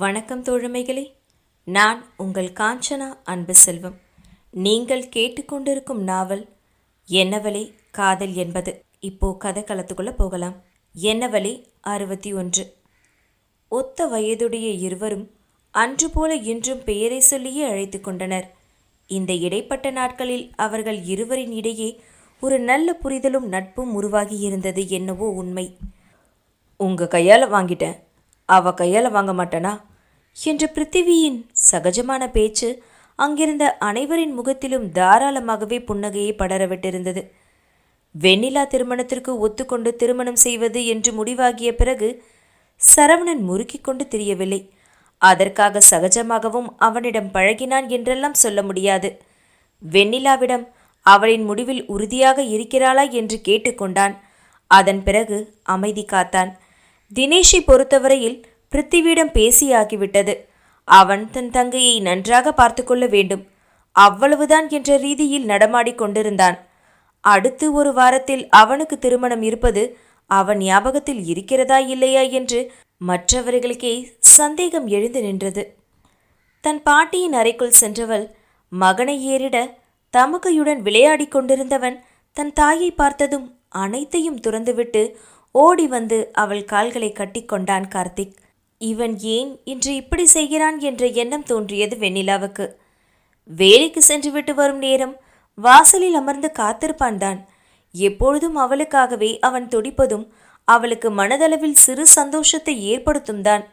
வணக்கம் தோழமைகளே. நான் உங்கள் காஞ்சனா அன்பு செல்வம் நீங்கள் கேட்டுக்கொண்டிருக்கும் நாவல் என்னவளே காதல் என்பது? இப்போ கதை களத்துக்குள்ள போகலாம். என்னவளே அறுபத்தி ஒன்று. ஒத்த வயதுடைய இருவரும் அன்று போல இன்றும் பெயரை சொல்லியே அழைத்து கொண்டனர். இந்த இடைப்பட்ட நாட்களில் அவர்கள் இருவரின் இடையே ஒரு நல்ல புரிதலும் நட்பும் உருவாகி இருந்தது என்னவோ உண்மை. உங்கள் கையால் வாங்கிட்டேன். அவ கையால் வாங்க மாட்டேனா? என்ற பிருத்திவியின் சகஜமான பேச்சு அங்கிருந்த அனைவரின் முகத்திலும் தாராளமாகவே புன்னகையை படரவிட்டிருந்தது. வெண்ணிலா திருமணத்திற்கு ஒத்துக்கொண்டு திருமணம் செய்வது என்று முடிவாகிய பிறகு சரவணன் முறுக்கிக் கொண்டு தெரியவில்லை. அதற்காக சகஜமாகவும் அவனிடம் பழகினான் என்றெல்லாம் சொல்ல முடியாது. வெண்ணிலாவிடம் அவளின் முடிவில் உறுதியாக இருக்கிறாளா என்று கேட்டுக்கொண்டான் அதன் பிறகு அமைதி காத்தான். தினேஷை பொறுத்தவரையில் பிருத்திவிடம் பேசியாகிவிட்டது. அவன் தன் தங்கையை நன்றாக பார்த்து கொள்ள வேண்டும். அவ்வளவுதான் என்ற ரீதியில் நடமாடிக் கொண்டிருந்தான். அடுத்து ஒரு வாரத்தில் அவனுக்கு திருமணம் இருப்பது அவன் ஞாபகத்தில் இருக்கிறதா இல்லையா என்று மற்றவர்களுக்கே சந்தேகம் எழுந்து நின்றது. தன் பாட்டியின் அறைக்குள் சென்றவள் மகனை ஏறிட தமக்கையுடன் விளையாடிக் கொண்டிருந்தவன் தன் தாயை பார்த்ததும் அனைத்தையும் துறந்துவிட்டு ஓடி வந்து அவள் கால்களை கட்டிக்கொண்டான் கார்த்திக். இவன் ஏன் இன்று இப்படி செய்கிறான் என்ற எண்ணம் தோன்றியது வெண்ணிலாவுக்கு. வேலைக்கு சென்றுவிட்டு வரும் நேரம் வாசலில் அமர்ந்து காத்திருப்பான் தான். எப்பொழுதும் அவளுக்காகவே அவன் துடிப்பதும் அவளுக்கு மனதளவில் சிறு சந்தோஷத்தை ஏற்படுத்தும் தான்.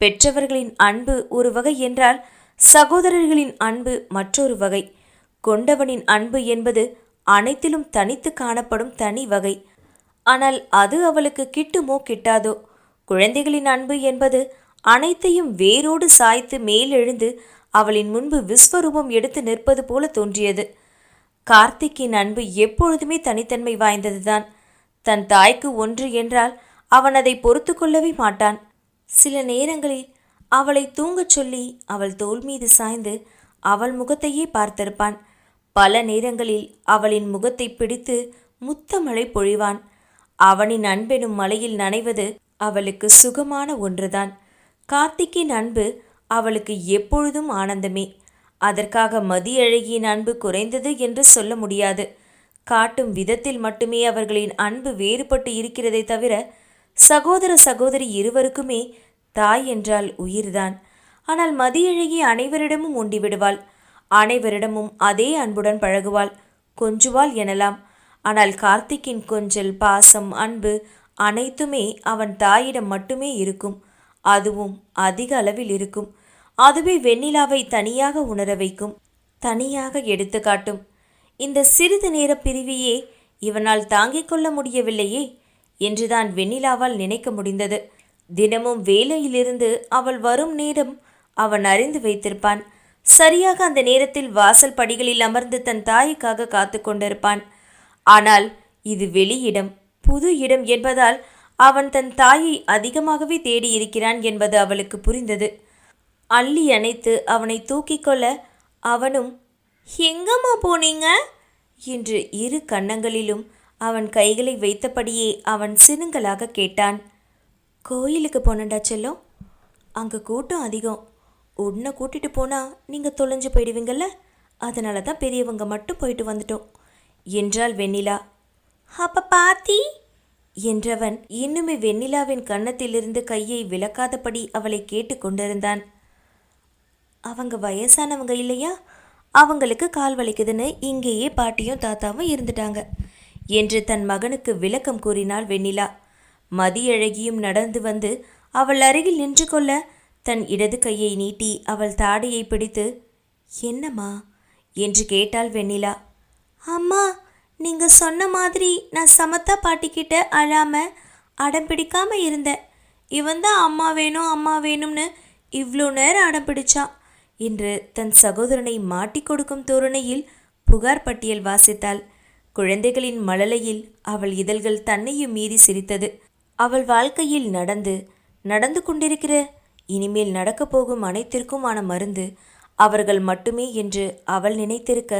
பெற்றவர்களின் அன்பு ஒரு வகை என்றால் சகோதரர்களின் அன்பு மற்றொரு வகை. கொண்டவனின் அன்பு என்பது அனைத்திலும் தனித்து காணப்படும் தனி வகை. ஆனால் அது அவளுக்கு கிட்டுமோ கிட்டாதோ குழந்தைகளின் அன்பு என்பது அனைத்தையும் வேரோடு சாய்த்து மேலெழுந்து அவளின் முன்பு விஸ்வரூபம் எடுத்து நிற்பது போல தோன்றியது. கார்த்திக்கின் அன்பு எப்பொழுதுமே தனித்தன்மை வாய்ந்ததுதான். தன் தாய்க்கு ஒன்று என்றால் அவன் அதை பொறுத்து கொள்ளவே மாட்டான். சில நேரங்களில் அவளை தூங்கச் சொல்லி அவள் தோல் மீது சாய்ந்து அவள் முகத்தையே பார்த்திருப்பான். பல நேரங்களில் அவளின் முகத்தை பிடித்து முத்தமழை பொழிவான். அவனின் அன்பெனும் மலையில் நனைவது அவளுக்கு சுகமான ஒன்றுதான். கார்த்திக்கின் அன்பு அவளுக்கு எப்பொழுதும் ஆனந்தமே. அதற்காக மதியழகியின் அன்பு குறைந்தது என்று சொல்ல முடியாது. காட்டும் விதத்தில் மட்டுமே அவர்களின் அன்பு வேறுபட்டு இருக்கிறதை தவிர சகோதர சகோதரி இருவருக்குமே தாய் என்றால் உயிர்தான். ஆனால் மதியழகி அனைவரிடமும் உண்டிவிடுவாள். அனைவரிடமும் அதே அன்புடன் பழகுவாள். கொஞ்சுவாள் எனலாம். ஆனால் கார்த்திக்கின் கொஞ்சல் பாசம் அன்பு அனைத்துமே அவன் தாயிடம் மட்டுமே இருக்கும். அதுவும் அதிக அளவில் இருக்கும். அதுவே வெண்ணிலாவை தனியாக உணர வைக்கும். தனியாக எடுத்து காட்டும் இந்த சிறிது நேர பிரிவையே இவனால் தாங்கிக் கொள்ள முடியவில்லையே என்றுதான் வெண்ணிலாவால் நினைக்க முடிந்தது. தினமும் வேலையிலிருந்து அவள் வரும் நேரம் அவன் அறிந்து வைத்திருப்பான். சரியாக அந்த நேரத்தில் வாசல் படிகளில் அமர்ந்து தன் தாய்க்காக காத்து கொண்டிருப்பான். ஆனால் இது வெளியிடம். புது இடம் என்பதால் அவன் தன் தாயை அதிகமாகவே தேடி இருக்கிறான் என்பது அவளுக்கு புரிந்தது. அள்ளி அணைத்து அவனை தூக்கிக் கொள்ள அவனும் எங்கம்மா போனீங்க? என்று இரு கன்னங்களிலும் அவன் கைகளை வைத்தபடியே அவன் சினுங்களாக கேட்டான். கோயிலுக்கு போனண்டா செல்லம்? அங்கே கூட்டம் அதிகம். உன்னை கூட்டிட்டு போனால் நீங்கள் தொலைஞ்சு போயிடுவீங்கள்ல அதனால தான் பெரியவங்க மட்டும் போயிட்டு வந்துட்டோம் என்றாள் வெண்ணிலா. அப்ப பாத்தி? என்றவன் இன்னுமே வெண்ணிலாவின் கன்னத்திலிருந்து கையை விலக்காதபடி அவளை கேட்டு கொண்டிருந்தான். அவங்க வயசானவங்க இல்லையா? அவங்களுக்கு கால் வலிக்குதுன்னு இங்கேயே பாட்டியும் தாத்தாவும் இருந்துட்டாங்க என்று தன் மகனுக்கு விளக்கம் கூறினாள் வெண்ணிலா. மதியழகியும் நடந்து வந்து அவள் அருகில் நின்று கொள்ள தன் இடது கையை நீட்டி அவள் தாடையை பிடித்து என்னம்மா? என்று கேட்டாள் வெண்ணிலா. அம்மா நீங்க சொன்ன மாதிரி நான் சமத்தா பாட்டிக்கிட்ட அழாம அடம் பிடிக்காம இருந்தேன். இவன் தான் அம்மா வேணும் அம்மா வேணும்னு இவ்வளோ நேரம் அடம் பிடிச்சான் என்று தன் சகோதரனை மாட்டிக் கொடுக்கும் தோரணையில் புகார் பட்டியல் வாசித்தாள். குழந்தைகளின் மழலையில் அவள் இதழ்கள் தன்னையும் மீறி சிரித்தது. அவள் வாழ்க்கையில் நடந்து நடந்து கொண்டிருக்கிற இனிமேல் நடக்கப் போகும் அனைத்திற்குமான மருந்து அவர்கள் மட்டுமே என்று அவள் நினைத்திருக்க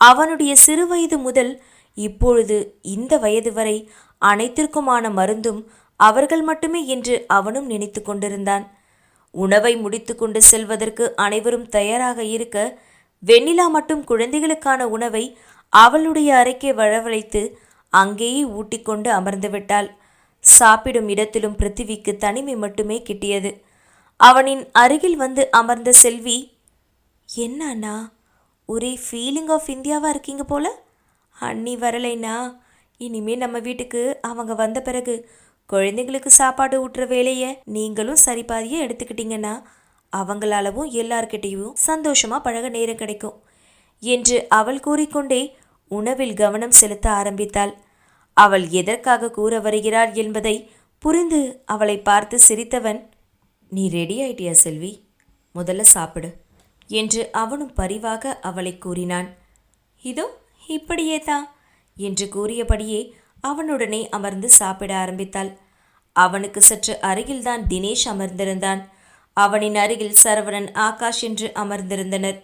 அவனுடைய சிறுவயது முதல் இப்பொழுது இந்த வயது வரை அனைத்திற்குமான மருந்தும் அவர்கள் மட்டுமே என்று அவனும் நினைத்து கொண்டிருந்தான். உணவை முடித்துக்கொண்டு செல்வதற்கு அனைவரும் தயாராக இருக்க வெண்ணிலா மட்டும் குழந்தைகளுக்கான உணவை அவளுடைய அறைக்கே வரவழைத்து அங்கேயே ஊட்டிக்கொண்டு அமர்ந்துவிட்டாள் சாப்பிடும் இடத்திலும் பிருத்திவிக்கு தனிமை மட்டுமே கிட்டியது. அவனின் அருகில் வந்து அமர்ந்த செல்வி என்ன அண்ணா ஒரே ஃபீலிங் ஆஃப் இந்தியாவாக இருக்கீங்க போல? அண்ணி வரலைன்னா இனிமே நம்ம வீட்டுக்கு அவங்க வந்த பிறகு குழந்தைங்களுக்கு சாப்பாடு ஊட்டுற வேலையை நீங்களும் சரிபாதியே எடுத்துக்கிட்டீங்கன்னா அவங்களாலவும் எல்லார்கிட்டேயும் சந்தோஷமா பழக நேரம் கிடைக்கும் என்று அவள் கூறிக்கொண்டே உணவில் கவனம் செலுத்த ஆரம்பித்தாள். அவள் எதற்காக கூற வருகிறாள் என்பதை புரிந்து அவளை பார்த்து சிரித்தவன் நீ ரெடி ஆயிட்டியா செல்வி? முதல்ல சாப்பிடு என்று அவனும் பரிவாக அவளை கூறினான். இதோ இப்படியே தான் என்று கூறியபடியே அவனுடனே அமர்ந்து சாப்பிட ஆரம்பித்தாள். அவனுக்கு சற்று அருகில்தான் தினேஷ் அமர்ந்திருந்தான். அவனின் அருகில் சரவணன் ஆகாஷ் என்று அமர்ந்திருந்தனர்.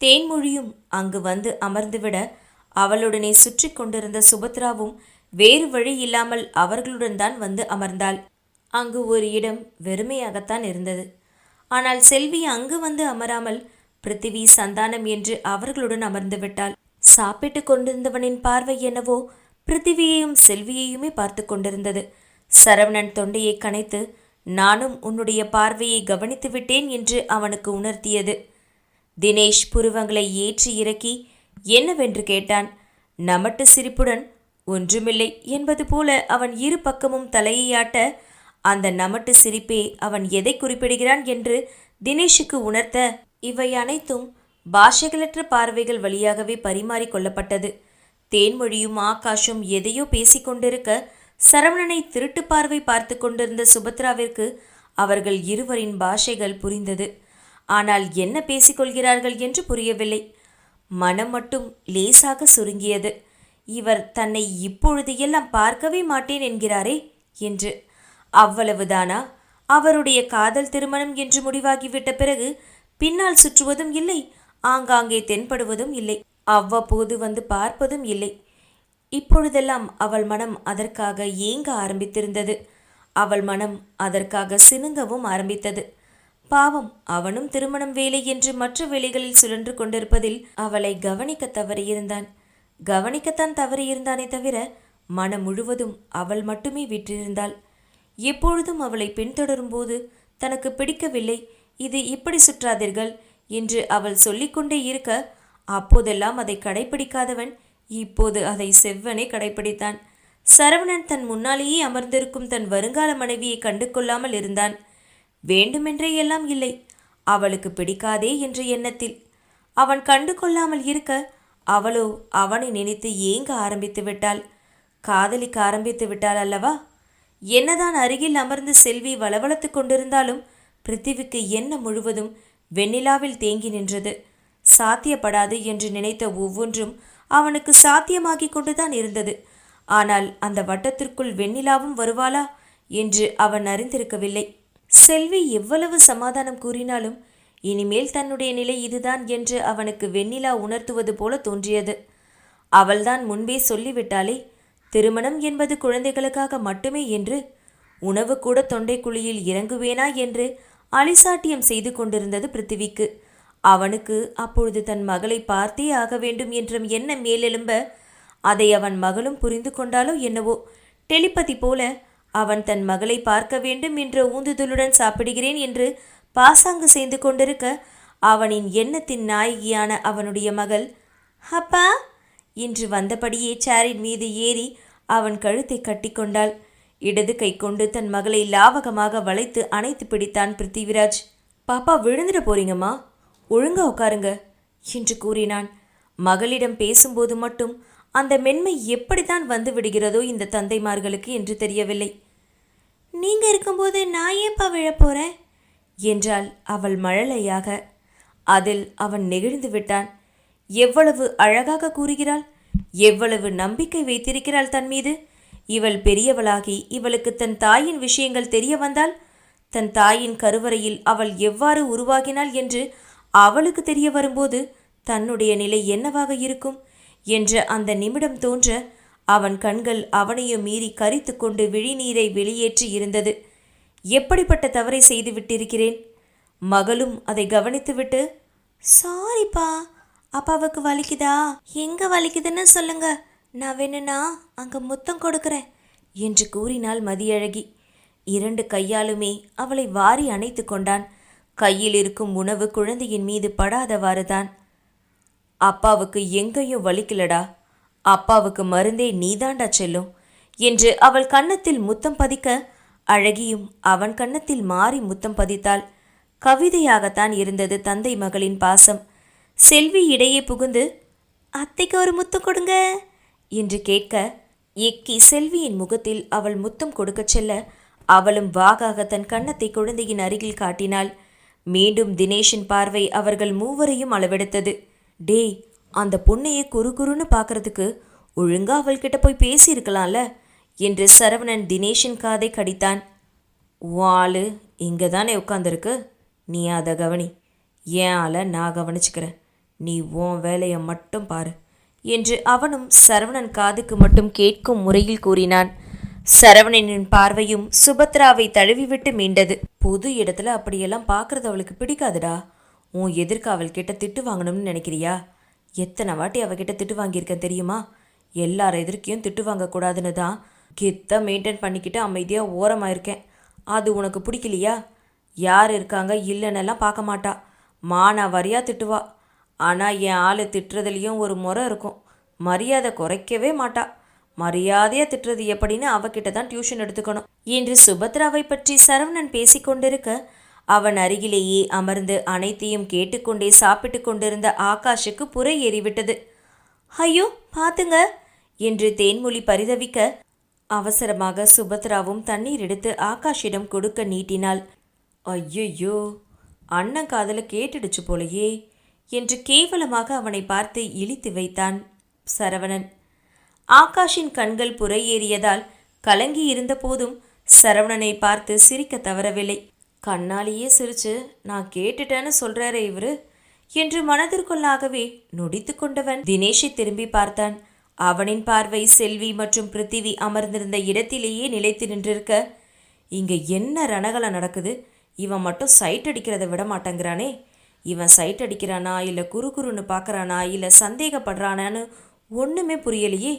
தேன்மொழியும் அங்கு வந்து அமர்ந்துவிட அவளுடனே சுற்றி கொண்டிருந்த சுபத்ராவும் வேறு வழி இல்லாமல் அவர்களுடன் தான் வந்து அமர்ந்தாள். அங்கு ஒரு இடம் வெறுமையாகத்தான் இருந்தது. ஆனால் செல்வி அங்கு வந்து அமராமல் பிருத்திவி சந்தானம் என்று அவர்களுடன் அமர்ந்து விட்டாள் சாப்பிட்டு கொண்டிருந்தவனின் பார்வை என்னவோ பிருத்திவியையும் செல்வியையுமே பார்த்து கொண்டிருந்தது. சரவணன் தொண்டையை கனைத்து நானும் உன்னுடைய பார்வையை கவனித்து விட்டேன் என்று அவனுக்கு உணர்த்தியது. தினேஷ் புருவங்களை ஏற்றி இறக்கி என்னவென்று கேட்டான்? நமட்டு சிரிப்புடன் ஒன்றுமில்லை என்பது போல அவன் இரு பக்கமும் தலையையாட்ட அந்த நமட்டு சிரிப்பே அவன் எதை குறிப்பிடுகிறான் என்று தினேஷுக்கு உணர்த்த இவை அனைத்தும் பாஷைகளற்ற பார்வைகள் வழியாகவே பரிமாறிக்கொள்ளப்பட்டது தேன்மொழியும் ஆகாஷும் எதையோ பேசிக்கொண்டிருக்க சரவணனை திருட்டு பார்வை பார்த்து கொண்டிருந்த சுபத்ராவிற்கு அவர்கள் இருவரின் பாஷைகள் புரிந்தது. ஆனால் என்ன பேசிக்கொள்கிறார்கள் என்று புரியவில்லை. மனம் மட்டும் லேசாக சுருங்கியது. இவர் தன்னை இப்பொழுது எல்லாம் பார்க்கவே மாட்டேன் என்கிறாரே என்று. அவ்வளவுதானா? அவருடைய காதல் திருமணம் என்று முடிவாகிவிட்ட பிறகு பின்னால் சுற்றுவதும் இல்லை. ஆங்காங்கே தென்படுவதும் இல்லை. அவ்வப்போது வந்து பார்ப்பதும் இல்லை. இப்பொழுதெல்லாம் அவள் மனம் அதற்காக ஏங்க ஆரம்பித்திருந்தது? அவள் மனம் அதற்காக சினுங்கவும் ஆரம்பித்தது. பாவம் அவனும் திருமணம் வேலை என்று மற்ற வேலைகளில் சுழன்று கொண்டிருப்பதில் அவளை கவனிக்க தவறியிருந்தான். கவனிக்கத்தான் தவறியிருந்தானே தவிர மனம் முழுவதும் அவள் மட்டுமே விற்றிருந்தாள். எப்பொழுதும் அவளை பின்தொடரும்போது தனக்கு பிடிக்கவில்லை. இது இப்படி சுற்றாதீர்கள். என்று அவள் சொல்லிக்கொண்டே இருக்க அப்போதெல்லாம் அதை கடைபிடிக்காதவன் இப்போது அதை செவ்வனே கடைபிடித்தான் சரவணன் தன் முன்னாலேயே அமர்ந்திருக்கும் தன் வருங்கால மனைவியை கண்டு கொள்ளாமல் இருந்தான். வேண்டுமென்றே எல்லாம் இல்லை. அவளுக்கு பிடிக்காதே என்ற எண்ணத்தில் அவன் கண்டு கொள்ளாமல் இருக்க அவளோ அவனை நினைத்து ஏங்க ஆரம்பித்து விட்டாள். காதலிக்க ஆரம்பித்து விட்டாள் அல்லவா? என்னதான் அருகில் அமர்ந்து செல்வி வளவளத்து கொண்டிருந்தாலும் பிருத்திவிக்கு என்ன முழுவதும் வெண்ணிலாவில் தேங்கி நின்றது. சாத்தியப்படாது என்று நினைத்த ஒவ்வொன்றும் அவனுக்கு சாத்தியமாகிக் கொண்டுதான் இருந்தது. ஆனால் அந்த வட்டத்திற்குள் வெண்ணிலாவும் வருவாளா? என்று அவன் அறிந்திருக்கவில்லை. செல்வி எவ்வளவு சமாதானம் கூறினாலும் இனிமேல் தன்னுடைய நிலை இதுதான் என்று அவனுக்கு வெண்ணிலா உணர்த்துவது போல தோன்றியது. அவள்தான் முன்பே சொல்லிவிட்டாளே திருமணம் என்பது குழந்தைகளுக்காக மட்டுமே என்று உணவு கூட தொண்டைக்குழியில் இறங்குவேனா? என்று அலிசாட்டியம் செய்து கொண்டிருந்தது பிருத்திவிக்கு. அவனுக்கு அப்பொழுது தன் மகளை பார்த்தே ஆக வேண்டும் என்ற எண்ணம் மேலெழும்ப அதை அவன் மகளும் புரிந்து கொண்டாலோ என்னவோ? டெலிபதி போல அவன் தன் மகளை பார்க்க வேண்டும் என்ற ஊந்துதலுடன் சாப்பிடுகிறேன் என்று பாசாங்கு செய்து கொண்டிருக்க அவனின் எண்ணத்தின் நாயகியான அவனுடைய மகள் அப்பா! இன்று வந்தபடியே சேரின் மீது ஏறி அவன் கழுத்தை கட்டிக்கொண்டாள். இடது கை கொண்டு தன் மகளை லாவகமாக வளைத்து அணைத்து பிடித்தான் பிருத்திவிராஜ். பாப்பா விழுந்துட போறீங்கம்மா. ஒழுங்கா உட்காருங்க என்று கூறினான். மகளிடம் பேசும்போது மட்டும் அந்த மென்மை எப்படித்தான் வந்து விடுகிறதோ இந்த தந்தைமார்களுக்கு என்று தெரியவில்லை. நீங்க இருக்கும்போது நான் ஏன்பா விழப்போறேன் என்றாள் அவள் மழலையாக. அதில் அவன் நெகிழ்ந்து விட்டான். எவ்வளவு அழகாக கூறுகிறாள். எவ்வளவு நம்பிக்கை வைத்திருக்கிறாள் தன் மீது. இவள் பெரியவளாகி இவளுக்கு தன் தாயின் விஷயங்கள் தெரிய வந்தால் தன் தாயின் கருவறையில் அவள் எவ்வாறு உருவாகினாள் என்று அவளுக்கு தெரிய வரும்போது தன்னுடைய நிலை என்னவாக இருக்கும் என்ற அந்த நிமிடம் தோன்ற அவன் கண்கள் அவனையும் மீறி கரித்து கொண்டு விழிநீரை வெளியேற்றி இருந்தது. எப்படிப்பட்ட தவறை செய்து விட்டிருக்கிறேன்? மகளும் அதை கவனித்துவிட்டு சாரிப்பா அப்பாவுக்கு வலிக்குதா? எங்க வலிக்குதுன்னு சொல்லுங்க. நான் வேணும்னா அங்கே முத்தம் கொடுக்குறேன் என்று கூறினாள் மதியழகி. இரண்டு கையாலுமே அவளை வாரி அணைத்து கொண்டான். கையில் இருக்கும் உணவு குழந்தையின் மீது படாதவாறுதான். அப்பாவுக்கு எங்கேயும் வலிக்கலடா. அப்பாவுக்கு மருந்தே நீதாண்டா செல்லும் என்று அவள் கன்னத்தில் முத்தம் பதிக்க அழகியும் அவன் கன்னத்தில் மாறி முத்தம் பதித்தாள். கவிதையாகத்தான் இருந்தது தந்தை மகளின் பாசம். செல்வி இடையே புகுந்து அத்தைக்கு ஒரு முத்தம் கொடுங்க. என்று கேட்க எக்கி செல்வியின் முகத்தில் அவள் முத்தம் கொடுக்கச் செல்ல அவளும் வாகாக தன் கன்னத்தை குழந்தையின் அருகில் காட்டினாள். மீண்டும் தினேஷின் பார்வை அவர்கள் மூவரையும் அளவெடுத்தது. டேய் அந்த பொண்ணையே குறு குறுன்னு பார்க்கறதுக்கு ஒழுங்கா அவள்கிட்ட போய் பேசியிருக்கலாம்ல? என்று சரவணன் தினேஷின் காதை கடித்தான். உன் ஆளு இங்கே தானே உட்காந்துருக்கு நீ அதை கவனி. ஏன் ஆளை நான் கவனிச்சுக்கிறேன். நீ உன் வேலையை மட்டும் பாரு. என்று அவனும் சரவணன் காதுக்கு மட்டும் கேட்கும் முறையில் கூறினான். சரவணனின் பார்வையும் சுபத்ராவை தழுவிவிட்டு மீண்டது. பொது இடத்துல அப்படியெல்லாம் பார்க்கறது அவளுக்கு பிடிக்காதுடா. உன் எதிர்க்க அவள்கிட்ட திட்டு வாங்கணும்னு நினைக்கிறியா? எத்தனை வாட்டி அவகிட்ட திட்டு வாங்கியிருக்கேன் தெரியுமா? எல்லார் எதிர்க்கையும் திட்டு வாங்கக்கூடாதுன்னு தான் கெத்தாக மெயின்டைன் பண்ணிக்கிட்டு அமைதியாக ஓரமாக இருக்கேன் அது உனக்கு பிடிக்கலையா? யார் இருக்காங்க இல்லைன்னெல்லாம் பார்க்க மாட்டா. மானா வரியா திட்டுவா. ஆனால் என் ஆள் திட்டுறதுலேயும் ஒரு முறை இருக்கும். மரியாதை குறைக்கவே மாட்டா. மரியாதையாக திட்டுறது எப்படின்னு அவகிட்ட தான் டியூஷன் எடுத்துக்கணும். என்று சுபத்ராவை பற்றி சரவணன் பேசிக்கொண்டிருக்க அவன் அருகிலேயே அமர்ந்து அனைத்தையும் கேட்டுக்கொண்டே சாப்பிட்டு கொண்டிருந்த ஆகாஷுக்கு புறை ஏறிவிட்டது. ஐயோ பாத்துங்க என்று தேன்மொழி பரிதவிக்க அவசரமாக சுபத்ராவும் தண்ணீர் எடுத்து ஆகாஷிடம் கொடுக்க நீட்டினாள். ஐயையோ அண்ணன் காதல கேட்டுடுச்சு போலையே என்று கேவலமாக அவனை பார்த்து இழித்து வைத்தான் சரவணன். ஆகாஷின் கண்கள் புறையேறியதால் கலங்கி இருந்த போதும் சரவணனை பார்த்து சிரிக்க தவறவில்லை. கண்ணாலேயே சிரிச்சு நான் கேட்டுட்டேன்னு சொல்றாரே இவரு என்று மனதிற்குள்ளாகவே நொடித்து கொண்டவன் தினேஷை திரும்பி பார்த்தான். அவனின் பார்வை செல்வி மற்றும் பிருத்திவி அமர்ந்திருந்த இடத்திலேயே நிலைத்து நின்றிருக்க இங்க என்ன ரணகலம் நடக்குது? இவன் மட்டும் சைட் அடிக்கிறத விட மாட்டேங்கிறானே இவன் சைட் அடிக்கிறானா இல்லை குறு குறுன்னு பார்க்கறானா இல்லை சந்தேகப்படுறானான்னு ஒன்றுமே புரியலையே.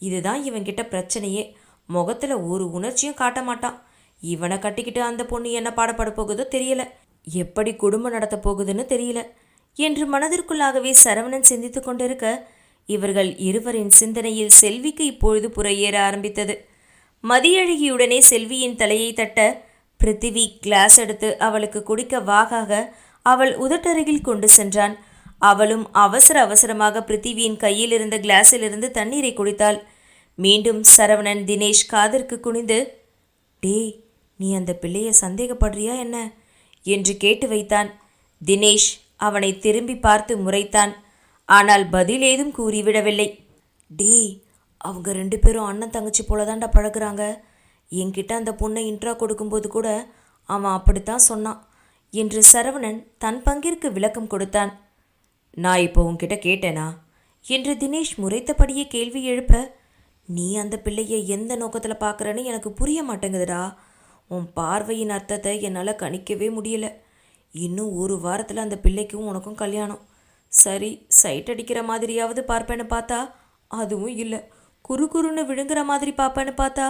இதுதான் இவன்கிட்ட பிரச்சனையே. முகத்தில் ஒரு உணர்ச்சியும் காட்ட மாட்டான். இவனை கட்டிக்கிட்டு அந்த பொண்ணு என்ன பாடப்பட போகுதோ தெரியல. எப்படி குடும்பம் நடத்த போகுதுன்னு தெரியல. என்று மனதிற்குள்ளாகவே சரவணன் சிந்தித்து கொண்டிருக்க இவர்கள் இருவரின் சிந்தனையில் செல்விக்கு இப்பொழுது புறையேற ஆரம்பித்தது. மதியழகியுடனே செல்வியின் தலையை தட்ட பிருத்திவி கிளாஸ் எடுத்து அவளுக்கு குடிக்க வாகாக அவள் உதட்டருகில் கொண்டு சென்றான். அவளும் அவசர அவசரமாக பிருத்திவியின் கையில் இருந்த கிளாஸிலிருந்து தண்ணீரை குடித்தாள். மீண்டும் சரவணன் தினேஷ் காதிற்கு குனிந்து டேய் நீ அந்த பிள்ளைய சந்தேகப்படுறியா என்ன? என்று கேட்டு வைத்தான். தினேஷ் அவனை திரும்பி பார்த்து முறைத்தான். ஆனால் பதில் ஏதும் கூறிவிடவில்லை. டேய் அவங்க ரெண்டு பேரும் அண்ணன் தங்கச்சி போல தாண்டா பழகுறாங்க. என்கிட்ட அந்த பொண்ணை இன்ட்ரா கொடுக்கும்போது கூட அவன் அப்படித்தான் சொன்னான். என்று சரவணன் தன் பங்கிற்கு விளக்கம் கொடுத்தான். நான் இப்போ உன்கிட்ட கேட்டேனா? என்று தினேஷ் முறைத்தபடியே கேள்வி எழுப்ப நீ அந்த பிள்ளையை எந்த நோக்கத்தில் பார்க்குறன்னு எனக்கு புரிய மாட்டேங்குதுடா. உன் பார்வையின் அர்த்தத்தை என்னால் கணிக்கவே முடியல. இன்னும் ஒரு வாரத்தில் அந்த பிள்ளைக்கும் உனக்கும் கல்யாணம். சரி சைட் அடிக்கிற மாதிரியாவது பார்ப்பேன்னு பார்த்தா அதுவும் இல்லை. குறு குறுன்னு விழுங்குற மாதிரி பார்ப்பேன்னு பார்த்தா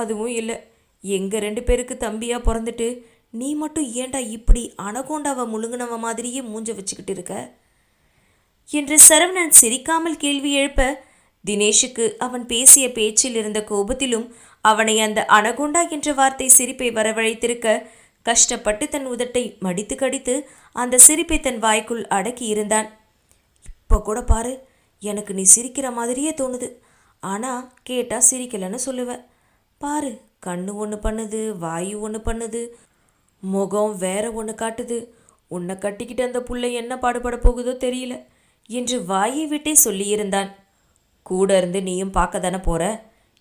அதுவும் இல்லை. எங்கள் ரெண்டு பேருக்கு தம்பியாக பிறந்துட்டு நீ மட்டும் ஏண்டா இப்படி அனகோண்டாவை முழுங்கினவ மாதிரியே மூஞ்ச வச்சுக்கிட்டு இருக்க? என்று சரவணன் சிரிக்காமல் கேள்வி எழுப்ப தினேஷுக்கு அவன் பேசிய பேச்சில் இருந்த கோபத்திலும் அவனை அந்த அனகொண்டா என்ற வார்த்தை சிரிப்பை வரவழைத்திருக்க கஷ்டப்பட்டு தன் உதட்டை மடித்து கடித்து அந்த சிரிப்பை தன் வாய்க்குள் அடக்கி இருந்தான். இப்போ கூட பாரு எனக்கு நீ சிரிக்கிற மாதிரியே தோணுது. ஆனால் கேட்டால் சிரிக்கலைன்னு சொல்லுவ. பாரு கண்ணு ஒன்று பண்ணுது வாயு ஒன்று பண்ணுது முகம் வேற ஒன்று காட்டுது. உன்னை கட்டிக்கிட்டு அந்த புள்ளை என்ன பாடுபட போகுதோ தெரியல என்று வாயை விட்டே சொல்லியிருந்தான். கூட இருந்து நீயும் பார்க்க தானே போற?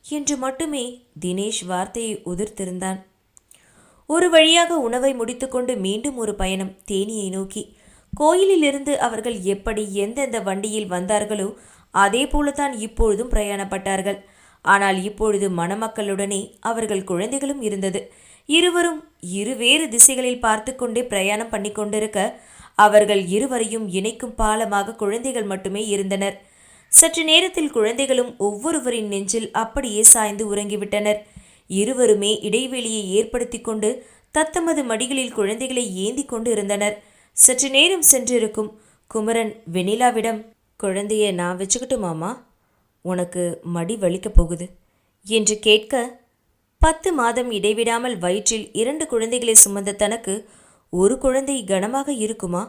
என்று மட்டுமே தினேஷ் வார்த்தையை உதிர்த்திருந்தான். ஒரு வழியாக உணவை முடித்துக்கொண்டு மீண்டும் ஒரு பயணம் தேனியை நோக்கி. கோயிலிலிருந்து அவர்கள் எப்படி எந்தெந்த வண்டியில் வந்தார்களோ அதே போலத்தான் இப்பொழுதும் பிரயாணப்பட்டார்கள். ஆனால் இப்பொழுது மணமக்களுடனே அவர்கள் குழந்தைகளும் இருந்தது. இருவரும் இருவேறு திசைகளில் பார்த்து கொண்டே பிரயாணம் பண்ணி கொண்டிருக்க அவர்கள் இருவரையும் இணைக்கும் பாலமாக குழந்தைகள் மட்டுமே இருந்தனர். சற்று நேரத்தில் குழந்தைகளும் ஒவ்வொருவரின் நெஞ்சில் அப்படியே சாய்ந்து உறங்கிவிட்டனர். இருவருமே இடைவெளியை ஏற்படுத்தி கொண்டு தத்தமது மடிகளில் குழந்தைகளை ஏந்தி கொண்டு இருந்தனர். சற்று நேரம் சென்றிருக்கும் குமரன் வெண்ணிலாவிடம் குழந்தைய நான் வச்சுக்கிட்டுமாமா உனக்கு மடி வலிக்கப் போகுது என்று கேட்க பத்து மாதம் இடைவிடாமல் வயிற்றில் இரண்டு குழந்தைகளை சுமந்த தனக்கு ஒரு குழந்தை கனமாக இருக்குமா?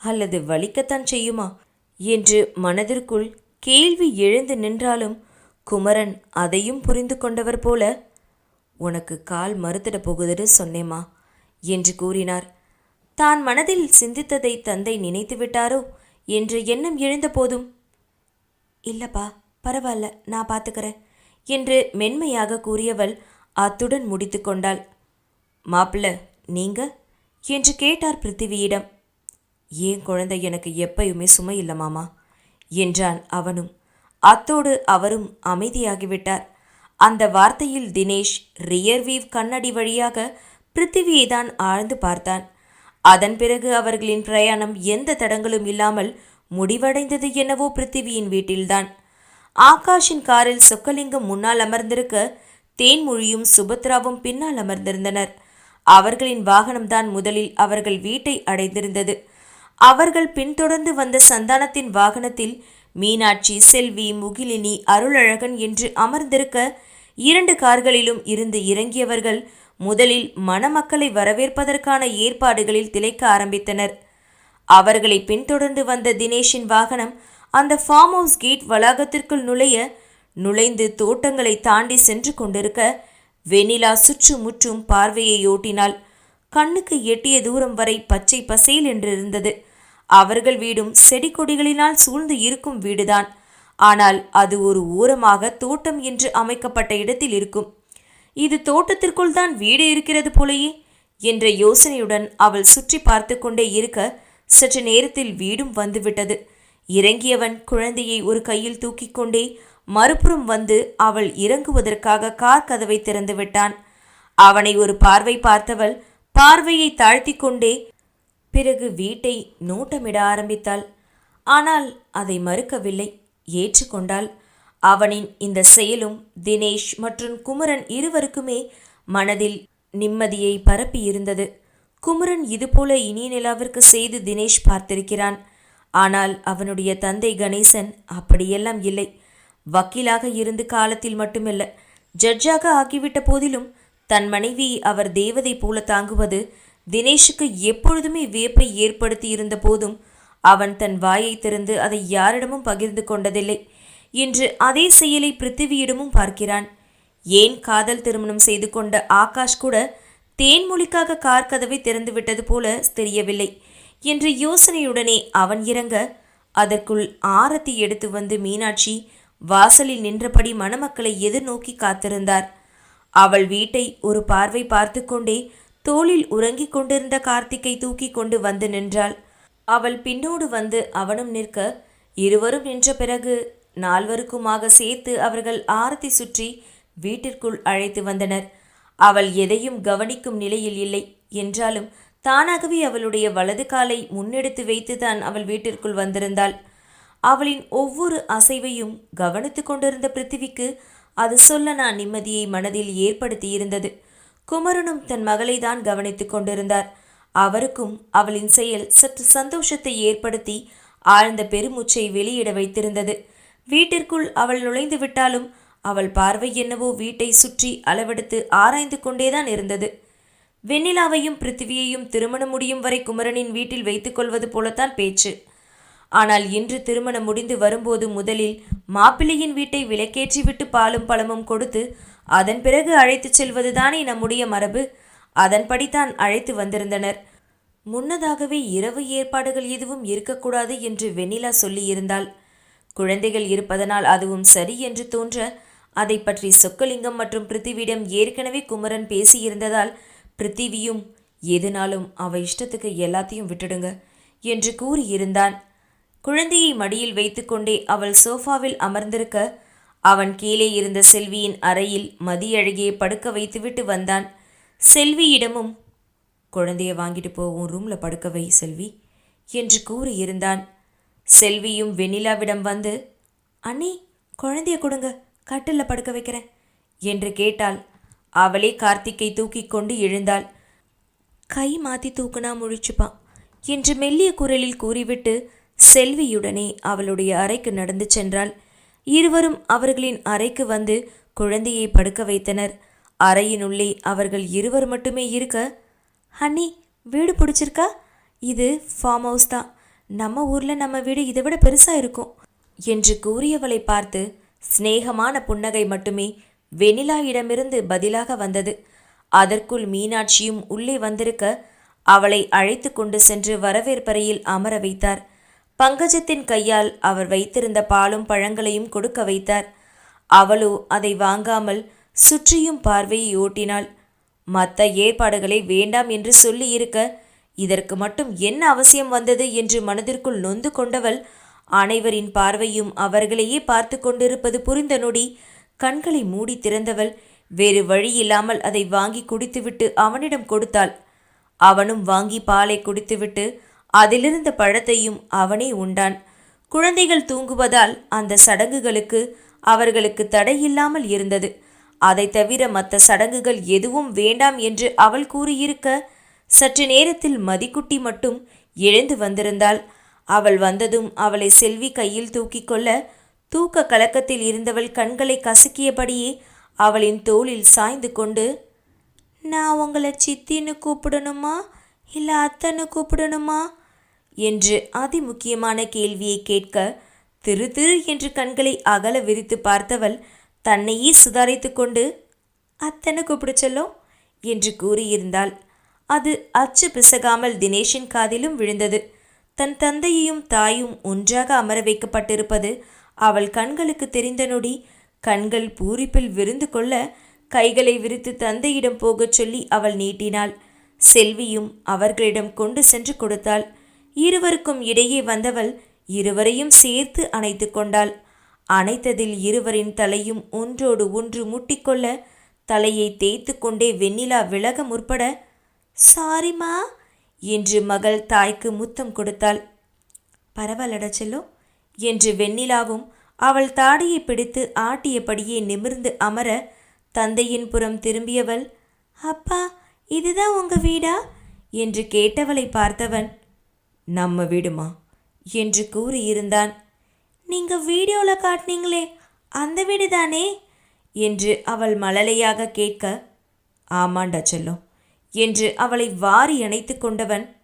அல்லது வலிக்கத்தான் செய்யுமா? என்று மனதிற்குள் கேள்வி எழுந்து நின்றாலும் குமரன் அதையும் புரிந்து கொண்டவர் போல உனக்கு கால் மறுத்திட போகுதுன்னு சொன்னேமா என்று கூறினார். தான் மனதில் சிந்தித்ததை தந்தை நினைத்து விட்டாரோ? என்ற எண்ணம் எழுந்த போதும் இல்லப்பா பரவாயில்ல நான் பார்த்துக்கிறேன் என்று மென்மையாக கூறியவள் அத்துடன் முடித்து கொண்டாள். மாப்பிள்ள நீங்க? என்று கேட்டார் பிருத்திவியிடம். ஏன் குழந்தை எனக்கு எப்பயுமே சுமை இல்லை மாமா என்றான் அவனும். அத்தோடு அவரும் அமைதியாகிவிட்டார். அந்த வார்த்தையில் தினேஷ் ரியர்வீவ் கண்ணாடி வழியாக பிருத்திவியை தான் ஆழ்ந்து பார்த்தான். அதன் பிறகு அவர்களின் பிரயாணம் எந்த தடங்களும் இல்லாமல் முடிவடைந்தது என்னவோ பிருத்திவியின் வீட்டில்தான். ஆகாஷின் காரில் சொக்கலிங்கம் முன்னால் அமர்ந்திருக்க தேன்மொழியும் சுபத்ராவும் பின்னால் அமர்ந்திருந்தனர். அவர்களின் வாகனம்தான் முதலில் அவர்கள் வீட்டை அடைந்திருந்தது. அவர்கள் பின்தொடர்ந்து வந்த சந்தானத்தின் வாகனத்தில் மீனாட்சி செல்வி முகிலினி அருளழகன் என்று அமர்ந்திருக்க இரண்டு கார்களிலும் இருந்து இறங்கியவர்கள் முதலில் மணமக்களை வரவேற்பதற்கான ஏற்பாடுகளில் திளைக்க ஆரம்பித்தனர். அவர்களை பின்தொடர்ந்து வந்த தினேஷின் வாகனம் அந்த ஃபார்ம் ஹவுஸ் கேட் வளாகத்திற்குள் நுழைய நுழைந்து தோட்டங்களை தாண்டி சென்று கொண்டிருக்க வெண்ணிலா சுற்றுமுற்றும் பார்வையை ஓட்டினாள். கண்ணுக்கு எட்டிய தூரம் வரை பச்சை பசேல் என்றிருந்தது. அவர்கள் வீடும் செடி கொடிகளினால் சூழ்ந்து இருக்கும் வீடுதான். ஆனால் அது ஒரு ஓரமாக தோட்டம் என்று அமைக்கப்பட்ட இடத்தில் இருக்கும். இது தோட்டத்திற்குள் தான் வீடு இருக்கிறது போலயே என்ற யோசனையுடன் அவள் சுற்றி பார்த்து கொண்டே இருக்க சற்று நேரத்தில் வீடும் வந்துவிட்டது. இறங்கியவன் குழந்தையை ஒரு கையில் தூக்கிக் கொண்டே மறுபுறம் வந்து அவள் இறங்குவதற்காக கார் கதவை திறந்து விட்டான். அவனை ஒரு பார்வை பார்த்தவள் பார்வையை தாழ்த்தி கொண்டே பிறகு வீட்டை நோட்டமிட ஆரம்பித்தாள். ஆனால் அதை மறுக்கவில்லை. ஏற்றுக்கொண்டாள் அவனின் இந்த செயலும் தினேஷ் மற்றும் குமரன் இருவருக்குமே மனதில் நிம்மதியை பரப்பி இருந்தது. குமரன் இதுபோல இனிய நிலாவிற்கு செய்து தினேஷ் பார்த்திருக்கிறான். ஆனால் அவனுடைய தந்தை கணேசன் அப்படியெல்லாம் இல்லை. வக்கீலாக இருந்து காலத்தில் மட்டுமல்ல ஜட்ஜாக ஆகிவிட்ட போதிலும் தன் மனைவியை அவர் தேவதை போல தாங்குவது தினேஷுக்கு எப்பொழுதுமே வியப்பை ஏற்படுத்தி இருந்த போதும் அவன் தன் வாயை திறந்து அதை யாரிடமும் பகிர்ந்து கொண்டதில்லை. இன்று அதே செயலை பிருத்திவியிடமும் பார்க்கிறான். ஏன் காதல் திருமணம் செய்து கொண்ட ஆகாஷ் கூட தேன்மொழிக்காக கார் கதவை திறந்து விட்டது போல தெரியவில்லை என்ற யோசனையுடனே அவன் இறங்க அதற்குள் ஆரத்தி எடுத்து வந்து மீனாட்சி வாசலில் நின்றபடி மணமக்களை எதிர்நோக்கி காத்திருந்தார். அவள் வீட்டை ஒரு பார்வை பார்த்து கொண்டே தோளில் உறங்கிக் கொண்டிருந்த கார்த்திக்கை தூக்கி கொண்டு வந்து நின்றாள். அவள் பின்னோடு வந்து அவனும் நிற்க இருவரும் நின்ற பிறகு நால்வருக்குமாக சேர்த்து அவர்கள் ஆரத்தி சுற்றி வீட்டிற்குள் அழைத்து வந்தனர். அவள் எதையும் கவனிக்கும் நிலையில் இல்லை. என்றாலும் தானாகவே அவளுடைய வலது காலை முன்னெடுத்து வைத்துதான் அவள் வீட்டிற்குள் வந்திருந்தாள். அவளின் ஒவ்வொரு அசைவையும் கவனித்து கொண்டிருந்த பிருத்திவிக்கு அது சொல்ல நான் நிம்மதியை மனதில் ஏற்படுத்தியிருந்தது. குமரனும் தன் மகளை தான் கவனித்துக் கொண்டிருந்தார். அவருக்கும் அவளின் செயல் சற்று சந்தோஷத்தை ஏற்படுத்தி ஆழ்ந்த பெருமூச்சை வெளியிட வைத்திருந்தது. வீட்டிற்குள் அவள் நுழைந்து விட்டாலும் அவள் பார்வை என்னவோ வீட்டை சுற்றி அளவெடுத்து ஆராய்ந்து கொண்டேதான் இருந்தது. வெண்ணிலாவையும் பிருத்திவியையும் திருமணம் முடியும் வரை குமரனின் வீட்டில் வைத்துக் கொள்வது போலத்தான் பேச்சு. ஆனால் இன்று திருமணம் முடிந்து வரும்போது முதலில் மாப்பிள்ளையின் வீட்டை விலக்கேற்றிவிட்டு பாலும் பழமும் கொடுத்து அதன் பிறகு அழைத்துச் செல்வதுதானே நம்முடைய மரபு? அதன்படித்தான் அழைத்து வந்திருந்தனர். முன்னதாகவே இரவு ஏற்பாடுகள் எதுவும் இருக்கக்கூடாது என்று வெண்ணிலா சொல்லியிருந்தாள். குழந்தைகள் இருப்பதனால் அதுவும் சரி என்று தோன்ற அதை பற்றி சொக்கலிங்கம் மற்றும் பிருத்திவிடம் ஏற்கனவே குமரன் பேசியிருந்ததால் பிருத்திவியும் எதுனாலும் அவ இஷ்டத்துக்கு எல்லாத்தையும் விட்டுடுங்க என்று கூறியிருந்தான். குழந்தையை மடியில் வைத்துக்கொண்டே அவள் சோஃபாவில் அமர்ந்திருக்க அவன் கீழே இருந்த செல்வியின் அறையில் மதியழகியை படுக்க வைத்துவிட்டு வந்தான். செல்வியிடமும் குழந்தைய வாங்கிட்டு போவோம் ரூம்ல படுக்க வை செல்வி என்று கூறியிருந்தான். செல்வியும் வெண்ணிலாவிடம் வந்து அண்ணி குழந்தைய கொடுங்க கட்டில் படுக்க வைக்கிறேன் என்று கேட்டாள். அவளே கார்த்திக்கை தூக்கி கொண்டு எழுந்தாள். கை மாத்தி தூக்குனா முழிச்சுப்பான் என்று மெல்லிய குரலில் கூறிவிட்டு செல்வியுடனே அவளுடைய அறைக்கு நடந்து சென்றாள். இருவரும் அவர்களின் அறைக்கு வந்து குழந்தையை படுக்க வைத்தனர். அறையினுள்ளே அவர்கள் இருவர் மட்டுமே இருக்க ஹன்னி வீடு பிடிச்சிருக்கா? இது ஃபார்ம் ஹவுஸ் தான். நம்ம ஊரில் நம்ம வீடு இதை விட பெருசாக இருக்கும் என்று கூறியவளை பார்த்து சிநேகமான புன்னகை மட்டுமே வெண்ணிலாயிடமிருந்து பதிலாக வந்தது. அதற்குள் மீனாட்சியும் உள்ளே வந்திருக்க அவளை அழைத்து கொண்டு சென்று வரவேற்பறையில் அமர வைத்தார். பங்கஜத்தின் கையால் அவர் வைத்திருந்த பாலும் பழங்களையும் கொடுக்க வைத்தார். அவளோ அதை வாங்காமல் சுற்றியும் பார்வையை ஓட்டினாள். மற்ற ஏற்பாடுகளை வேண்டாம் என்று சொல்லி இருக்க இதற்கு மட்டும் என்ன அவசியம் வந்தது என்று மனதிற்குள் நொந்து கொண்டவள் அனைவரின் பார்வையும் அவர்களையே பார்த்து கொண்டிருப்பது புரிந்த நொடி கண்களை மூடி திறந்தவள் வேறு வழியில்லாமல் அதை வாங்கி குடித்துவிட்டு அவனிடம் கொடுத்தாள். அவனும் வாங்கி பாலை குடித்துவிட்டு அதிலிருந்த பழத்தையும் அவனே உண்டான். குழந்தைகள் தூங்குவதால் அந்த சடங்குகளுக்கு அவர்களுக்கு தடையில்லாமல் இருந்தது. அதை தவிர மற்ற சடங்குகள் எதுவும் வேண்டாம் என்று அவள் கூறியிருக்க சற்று நேரத்தில் மதிக்குட்டி மட்டும் எழுந்து வந்திருந்தாள். அவள் வந்ததும் அவளை செல்வி கையில் தூக்கிக் கொள்ள தூக்க கலக்கத்தில் இருந்தவள் கண்களை கசக்கியபடியே அவளின் தோளில் சாய்ந்து கொண்டு நான் உங்களை சித்தின்னு கூப்பிடணுமா? இல்லை அத்தன்னு கூப்பிடணுமா? என்று அதிமுக்கியமான கேள்வியை கேட்க திரு திரு என்று கண்களை அகல விரித்து பார்த்தவள் தன்னையே சுதாரித்து கொண்டு அத்தனை கூப்பிட என்று கூறியிருந்தாள். அது அச்சு பிசகாமல் தினேஷின் காதிலும் விழுந்தது. தன் தந்தையையும் தாயும் ஒன்றாக அமர வைக்கப்பட்டிருப்பது அவள் கண்களுக்கு தெரிந்த நொடி கண்கள் பூரிப்பில் விருந்து கொள்ள கைகளை விரித்து தந்தையிடம் போகச் சொல்லி அவள் நீட்டினாள். செல்வியும் அவர்களிடம் கொண்டு சென்று கொடுத்தாள். இருவருக்கும் இடையே வந்தவள் இருவரையும் சேர்த்து அணைத்து கொண்டாள். அணைத்ததில் இருவரின் தலையும் ஒன்றோடு ஒன்று முட்டிக்கொள்ள தலையை தேய்த்து கொண்டே வெண்ணிலா விலக முற்பட சாரிமா என்று மகள் தாய்க்கு முத்தம் கொடுத்தாள். பரவாயில்லட செல்லோ என்று வெண்ணிலாவும் அவள் தாடியை பிடித்து ஆட்டியபடியே நிமிர்ந்து அமர தந்தையின் புறம் திரும்பியவள் அப்பா இதுதான் உங்க வீடா? என்று கேட்டவளை பார்த்தவன் நம்ம வீடுமா? என்று கூறியிருந்தான். நீங்க வீடியோவில் காட்டினீங்களே அந்த வீடு தானே என்று அவள் மழலையாக கேட்க ஆமாண்டா செல்லும் என்று அவளை வாரி அணைத்து கொண்டவன்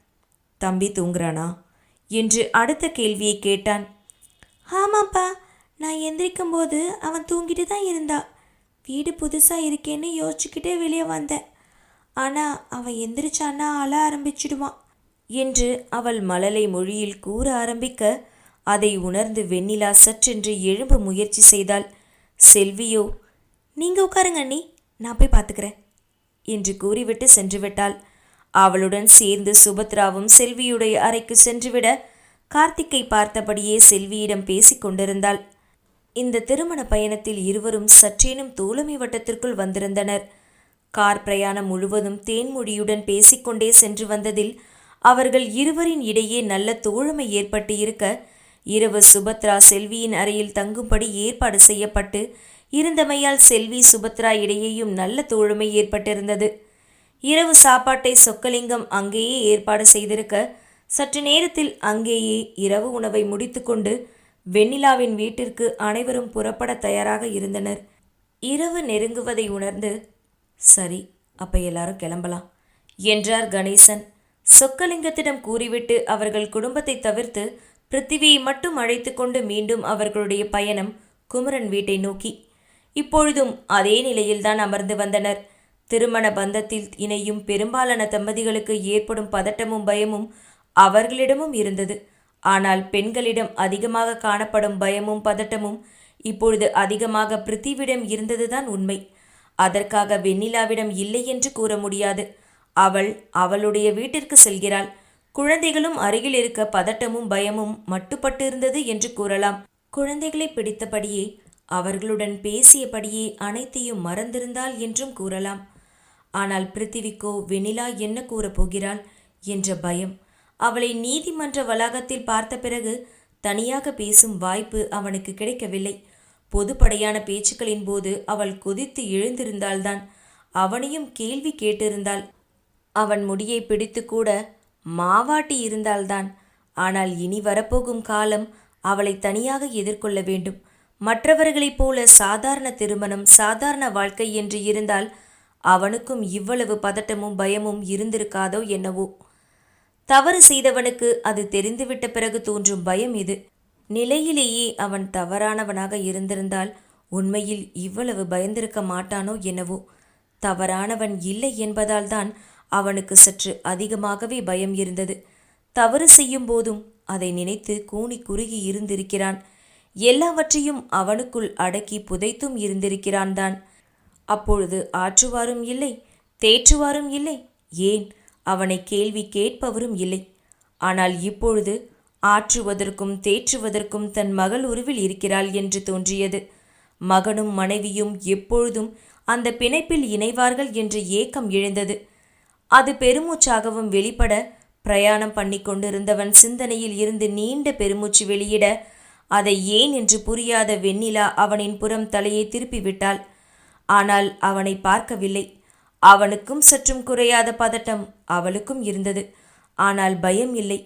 தம்பி தூங்குறானா? என்று அடுத்த கேள்வியை கேட்டான். ஆமாப்பா நான் எந்திரிக்கும் போது அவன் தூங்கிட்டு தான் இருந்தா. வீடு புதுசாக இருக்கேன்னு யோசிச்சுக்கிட்டே வெளியே வந்தேன். ஆனால் அவன் எந்திரிச்சான்னா அழ ஆரம்பிச்சிடுவான். என்று அவள் மழலை மொழியில் கூற ஆரம்பிக்க அதை உணர்ந்து வெண்ணிலா சற்றென்று எழும்ப முயற்சி செய்தாள். செல்வியோ நீங்கள் உட்காருங்க அண்ணி நான் போய் பார்த்துக்கிறேன் என்று கூறிவிட்டு சென்றுவிட்டாள். அவளுடன் சேர்ந்து சுபத்ராவும் செல்வியுடைய அறைக்கு சென்றுவிட கார்த்திக்கை பார்த்தபடியே செல்வியிடம் பேசிக் கொண்டிருந்தாள். இந்த திருமண பயணத்தில் இருவரும் சற்றேனும் தோழமை வட்டத்திற்குள் வந்திருந்தனர். கார் பிரயாணம் முழுவதும் தேன்மொழியுடன் பேசிக்கொண்டே சென்று வந்ததில் அவர்கள் இருவரின் இடையே நல்ல தோழமை ஏற்பட்டு இருக்க இரவு சுபத்ரா செல்வியின் அறையில் தங்கும்படி ஏற்பாடு செய்யப்பட்டு இருந்தமையால் செல்வி சுபத்ரா இடையேயும் நல்ல தோழமை ஏற்பட்டிருந்தது. இரவு சாப்பாட்டை சொக்கலிங்கம் அங்கேயே ஏற்பாடு செய்திருக்க சற்று நேரத்தில் அங்கேயே இரவு உணவை முடித்துக்கொண்டு வெண்ணிலாவின் வீட்டிற்கு அனைவரும் புறப்பட தயாராக இருந்தனர். இரவு நெருங்குவதை உணர்ந்து சரி அப்ப எல்லாரும் கிளம்பலாம் என்றார் கணேசன். சொக்கலிங்கத்திடம் கூறிவிட்டு அவர்கள் குடும்பத்தை தவிர்த்து பிருத்திவியை மட்டும் அழைத்து கொண்டு மீண்டும் அவர்களுடைய பயணம் குமரன் வீட்டை நோக்கி. இப்பொழுதும் அதே நிலையில்தான் அமர்ந்து வந்தனர். திருமண பந்தத்தில் இணையும் பெரும்பாலான தம்பதிகளுக்கு ஏற்படும் பதட்டமும் பயமும் அவர்களிடமும் இருந்தது. ஆனால் பெண்களிடம் அதிகமாக காணப்படும் பயமும் பதட்டமும் இப்பொழுது அதிகமாக பிருத்திவிடம் இருந்ததுதான் உண்மை. அதற்காக வெண்ணிலாவிடம் இல்லை என்று கூற முடியாது. அவள் அவளுடைய வீட்டிற்கு செல்கிறாள். குழந்தைகளும் அருகில் இருக்க பதட்டமும் பயமும் மட்டுப்பட்டு இருந்தது என்று கூறலாம். குழந்தைகளை பிடித்தபடியே அவர்களுடன் பேசியபடியே அனைத்தையும் மறந்திருந்தாள் என்றும் கூறலாம். ஆனால் பிருத்திவிக்கோ வெனிலா என்ன கூறப் போகிறாள் என்ற பயம். அவளை நீதிமன்ற வளாகத்தில் பார்த்த பிறகு தனியாக பேசும் வாய்ப்பு அவனுக்கு கிடைக்கவில்லை. பொதுப்படையான பேச்சுக்களின் போது அவள் கொதித்து எழுந்திருந்தால்தான் அவனையும் கேள்வி கேட்டிருந்தாள். அவன் முடியை பிடித்து கூட மாவாட்டி இருந்தால்தான். ஆனால் இனி வரப்போகும் காலம் அவளை தனியாக எதிர்கொள்ள வேண்டும். மற்றவர்களைப் போல சாதாரண திருமணம் சாதாரண வாழ்க்கை என்று இருந்தால் அவனுக்கும் இவ்வளவு பதட்டமும் பயமும் இருந்திருக்காதோ என்னவோ. தவறு செய்தவனுக்கு அது தெரிந்துவிட்ட பிறகு தோன்றும் பயம் இது. நிலையிலேயே அவன் தவறானவனாக இருந்திருந்தால் உண்மையில் இவ்வளவு பயந்திருக்க மாட்டானோ என்னவோ. தவறானவன் இல்லை என்பதால்தான் அவனுக்கு சற்று அதிகமாகவே பயம் இருந்தது. தவறு செய்யும் போதும் அதை நினைத்து கூனி குறுகி இருந்திருக்கிறான். எல்லாவற்றையும் அவனுக்குள் அடக்கி புதைத்தும் இருந்திருக்கிறான் தான். அப்பொழுது ஆற்றுவாரும் இல்லை தேற்றுவாரும் இல்லை ஏன் அவனை கேள்வி கேட்பவரும் இல்லை. ஆனால் இப்பொழுது ஆற்றுவதற்கும் தேற்றுவதற்கும் தன் மகள் உருவில் இருக்கிறாள் என்று தோன்றியது. மகனும் மனைவியும் எப்பொழுதும் அந்த பிணைப்பில் இணைவார்கள் என்ற ஏக்கம் எழுந்தது. அது பெருமூச்சாகவும் வெளிப்பட பிரயாணம் பண்ணி கொண்டிருந்தவன் சிந்தனையில் இருந்து நீண்ட பெருமூச்சு வெளியிட அதை ஏன் என்று புரியாத வெண்ணிலா அவனின் புறம் தலையை திருப்பிவிட்டாள். ஆனால் அவனை பார்க்கவில்லை. அவனுக்கும் சற்றும் குறையாத பதட்டம் அவளுக்கும் இருந்தது. ஆனால் பயம் இல்லை.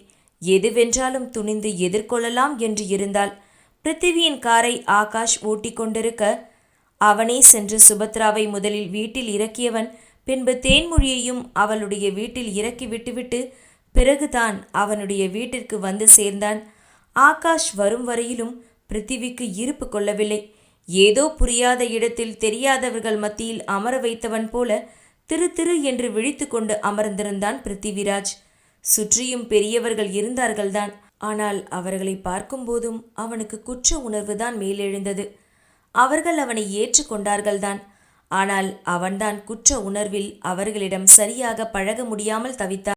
எதுவென்றாலும் துணிந்து எதிர்கொள்ளலாம் என்று இருந்தால் பிருத்திவியின் காரை ஆகாஷ் ஓட்டிக்கொண்டிருக்க அவனே சென்று சுபத்ராவை முதலில் வீட்டில் இறக்கியவன் பின்பு தேன்மொழியையும் அவளுடைய வீட்டில் இறக்கி விட்டுவிட்டு பிறகுதான் அவனுடைய வீட்டிற்கு வந்து சேர்ந்தான். ஆகாஷ் வரும் வரையிலும் பிருத்திவிக்கு இருப்பு கொள்ளவில்லை. ஏதோ புரியாத இடத்தில் தெரியாதவர்கள் மத்தியில் அமர வைத்தவன் போல திரு திரு என்று விழித்து கொண்டு அமர்ந்திருந்தான் பிருத்திவிராஜ். சுற்றியும் பெரியவர்கள் இருந்தார்கள்தான். ஆனால் அவர்களை பார்க்கும்போதும் அவனுக்கு குற்ற உணர்வுதான் மேலெழுந்தது. அவர்கள் அவனை ஏற்றுக்கொண்டார்கள்தான். ஆனால் அவன்தான் குற்ற உணர்வில் அவர்களிடம் சரியாக பழக முடியாமல் தவித்தான்